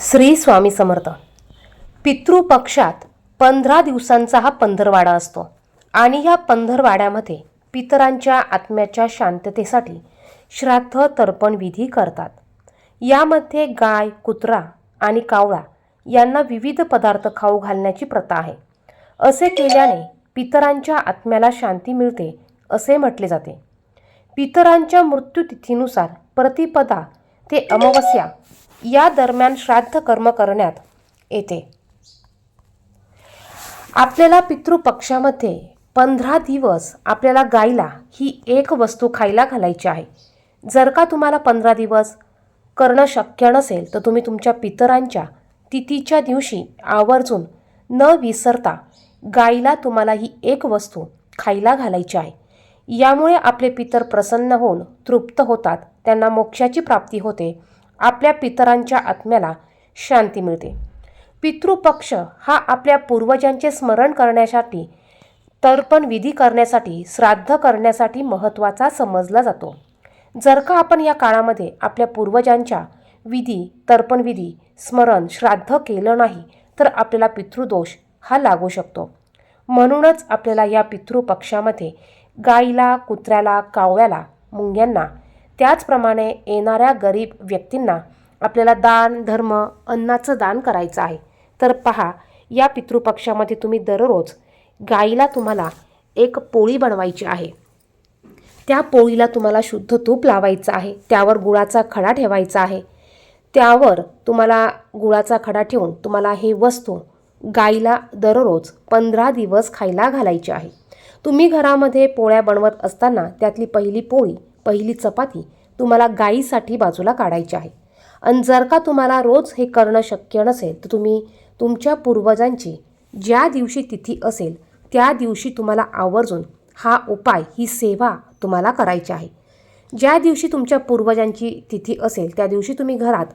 श्री स्वामी समर्थ. पितृपक्षात पंधरा दिवसांचा हा पंधरवाडा असतो आणि या पंधरवाड्यामध्ये पितरांच्या आत्म्याच्या शांततेसाठी श्राद्ध तर्पण विधी करतात. यामध्ये गाय कुत्रा आणि कावळा यांना विविध पदार्थ खाऊ घालण्याची प्रथा आहे. असे केल्याने पितरांच्या आत्म्याला शांती मिळते असे म्हटले जाते. पितरांच्या मृत्यूतिथीनुसार प्रतिपदा ते अमावस्या या दरम्यान श्राद्ध कर्म करण्यात येते. आपल्याला पितृपक्षामध्ये पंधरा दिवस आपल्याला गायला ही एक वस्तू खायला घालायची आहे. जर का तुम्हाला पंधरा दिवस करणं शक्य नसेल तर तुम्ही तुमच्या पितरांच्या तिथीच्या दिवशी आवर्जून न विसरता गायीला तुम्हाला ही एक वस्तू खायला घालायची आहे. यामुळे आपले पितर प्रसन्न होऊन तृप्त होतात. त्यांना मोक्षाची प्राप्ती होते. आपल्या पितरांच्या आत्म्याला शांती मिळते. पितृपक्ष हा आपल्या पूर्वजांचे स्मरण करण्यासाठी तर्पण विधी करण्यासाठी श्राद्ध करण्यासाठी महत्त्वाचा समजला जातो. जर का आपण या काळामध्ये आपल्या पूर्वजांच्या विधी तर्पणविधी स्मरण श्राद्ध केलं नाही तर आपल्याला पितृदोष हा लागू शकतो. म्हणूनच आपल्याला या पितृपक्षामध्ये गाईला कुत्र्याला कावळ्याला मुंग्यांना त्याचप्रमाणे येणाऱ्या गरीब व्यक्तींना आपल्याला दान धर्म अन्नाचं दान करायचं आहे. तर पहा या पितृपक्षामध्ये तुम्ही दररोज गाईला तुम्हाला एक पोळी बनवायची आहे. त्या पोळीला तुम्हाला शुद्ध तूप लावायचं आहे. त्यावर गुळाचा खडा ठेवायचा आहे. त्यावर तुम्हाला गुळाचा खडा ठेवून तुम्हाला हे वस्तू गाईला दररोज पंधरा दिवस खायला घालायची आहे. तुम्ही घरामध्ये पोळ्या बनवत असताना त्यातली पहिली पोळी पहिली चपाती तुम्हाला गाईसाठी बाजूला काढायची आहे. आणि जर का तुम्हाला रोज हे करणं शक्य नसेल तर तुम्ही तुमच्या पूर्वजांची ज्या दिवशी तिथी असेल त्या दिवशी तुम्हाला आवर्जून हा उपाय ही सेवा तुम्हाला करायची आहे. ज्या दिवशी तुमच्या पूर्वजांची तिथी असेल त्या दिवशी तुम्ही घरात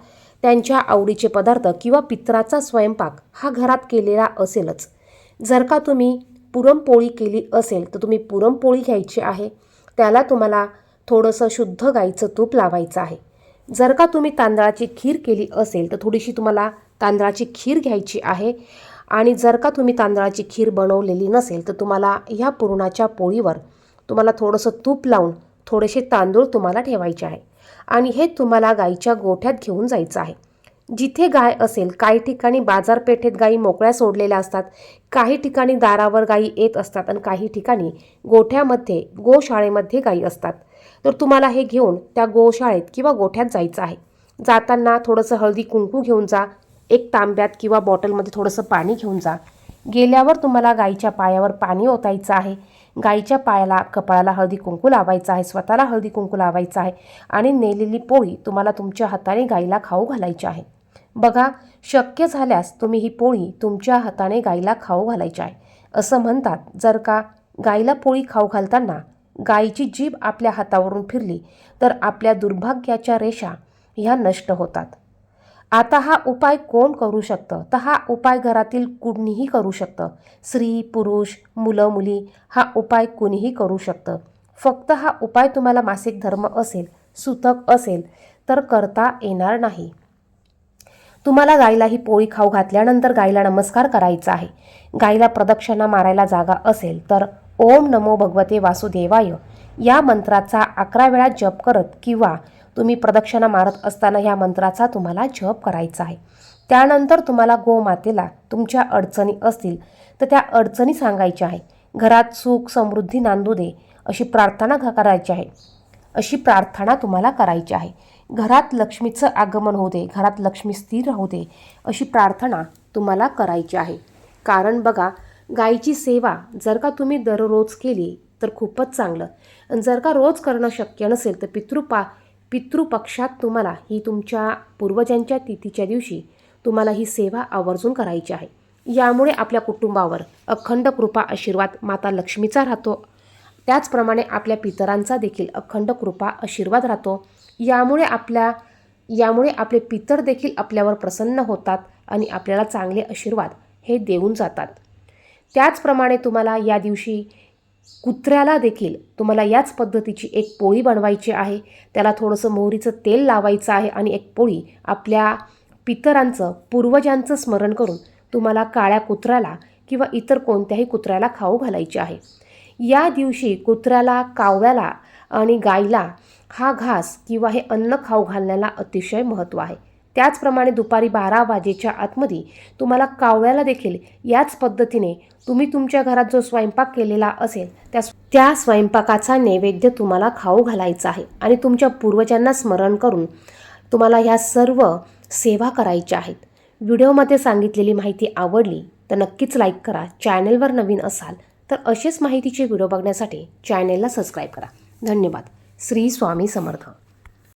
त्यांच्या आवडीचे पदार्थ किंवा पित्राचा स्वयंपाक हा घरात केलेला असेलच. जर का तुम्ही पुरणपोळी केली असेल तर तुम्ही पुरणपोळी घ्यायची आहे. त्याला तुम्हाला थोडंसं शुद्ध गाईचं तूप लावायचं आहे. जर का तुम्ही तांदळाची खीर केली असेल तर थोडीशी तुम्हाला तांदळाची खीर घ्यायची आहे. आणि जर का तुम्ही तांदळाची खीर बनवलेली नसेल तर तुम्हाला ह्या पुरणाच्या पोळीवर तुम्हाला थोडंसं तूप लावून थोडेसे तांदूळ तुम्हाला ठेवायचे आहे. आणि हे तुम्हाला गाईच्या गोठ्यात घेऊन जायचं आहे. जिथे गाय असेल काही ठिकाणी बाजारपेठेत गायी मोकळ्या सोडलेल्या असतात काही ठिकाणी दारावर गायी येत असतात आणि काही ठिकाणी गोठ्यामध्ये गोशाळेमध्ये गायी असतात. तर तुम्हाला हे घेऊन त्या गोशाळेत किंवा गोठ्यात जायचं आहे. जाताना थोडंसं हळदी कुंकू घेऊन जा एक तांब्यात किंवा बॉटलमध्ये थोडंसं पाणी घेऊन जा. गेल्यावर तुम्हाला गाईच्या पायावर पाणी ओतायचं आहे. गाईच्या पायाला कपाळाला हळदी कुंकू लावायचं आहे स्वतःला हळदी कुंकू लावायचं आहे आणि नेलेली पोळी तुम्हाला तुमच्या हाताने गाईला खाऊ घालायची आहे. बघा शक्य झाल्यास तुम्ही ही पोळी तुमच्या हाताने गाईला खाऊ घालायची आहे. असं म्हणतात जर का गाईला पोळी खाऊ घालताना गाईची जीभ आपल्या हातावरून फिरली तर आपल्या दुर्भाग्याच्या रेषा ह्या नष्ट होतात. आता हा उपाय कोण करू शकतं? तर हा उपाय घरातील कुणीही करू शकतं. स्त्री पुरुष मुलं मुली हा उपाय कुणीही करू शकतं. फक्त हा उपाय तुम्हाला मासिक धर्म असेल सुतक असेल तर करता येणार नाही. तुम्हाला गायला ही पोळी खाऊ घातल्यानंतर गायला नमस्कार करायचा आहे. गायला प्रदक्षिणा मारायला जागा असेल तर ओम नमो भगवते वासुदेवाय. या मंत्राचा अकरा वेळा जप करत किंवा तुम्ही प्रदक्षिणा मारत असताना ह्या मंत्राचा तुम्हाला जप करायचा आहे. त्यानंतर तुम्हाला गोमातेला तुमच्या अडचणी असतील तर त्या अडचणी सांगायच्या आहे. घरात सुख समृद्धी नांदू दे अशी प्रार्थना घ- करायची आहे. अशी प्रार्थना तुम्हाला करायची आहे. घरात लक्ष्मीचं आगमन होऊ दे घरात लक्ष्मी स्थिर राहू दे अशी प्रार्थना तुम्हाला करायची आहे. कारण बघा गायीची सेवा जर का तुम्ही दररोज केली तर खूपच चांगलं. आणि जर का रोज करणं शक्य नसेल तर पितृपा पितृपक्षात तुम्हाला ही तुमच्या पूर्वजांच्या तिथीच्या दिवशी तुम्हाला ही सेवा आवर्जून करायची आहे. यामुळे आपल्या कुटुंबावर अखंड कृपा आशीर्वाद माता लक्ष्मीचा राहतो. त्याचप्रमाणे आपल्या पितरांचा देखील अखंड कृपा आशीर्वाद राहतो. यामुळे आपल्या यामुळे आपले पितर देखील आपल्यावर प्रसन्न होतात आणि आपल्याला चांगले आशीर्वाद हे देऊन जातात. त्याचप्रमाणे तुम्हाला या दिवशी कुत्र्याला देखील तुम्हाला याच पद्धतीची एक पोळी बनवायची आहे. त्याला थोडंसं मोहरीचं तेल लावायचं आहे आणि एक पोळी आपल्या पितरांचं पूर्वजांचं स्मरण करून तुम्हाला काळ्या कुत्र्याला किंवा इतर कोणत्याही कुत्र्याला खाऊ घालायची आहे. या दिवशी कुत्र्याला कावळ्याला आणि गायला हा घास किंवा हे अन्न खाऊ घालण्याला अतिशय महत्त्व आहे. त्याचप्रमाणे दुपारी बारा वाजेच्या आतमध्ये तुम्हाला कावळ्याला देखील याच पद्धतीने तुम्ही तुमच्या घरात जो स्वयंपाक केलेला असेल त्या त्या स्वयंपाकाचा नैवेद्य तुम्हाला खाऊ घालायचा आहे आणि तुमच्या पूर्वजांना स्मरण करून तुम्हाला ह्या सर्व सेवा करायच्या आहेत. व्हिडिओमध्ये सांगितलेली माहिती आवडली तर नक्कीच लाईक करा चॅनेलवर नवीन असाल तर असेच माहितीचे व्हिडिओ बघण्यासाठी चॅनेलला सबस्क्राईब करा. धन्यवाद. श्री स्वामी समर्थ.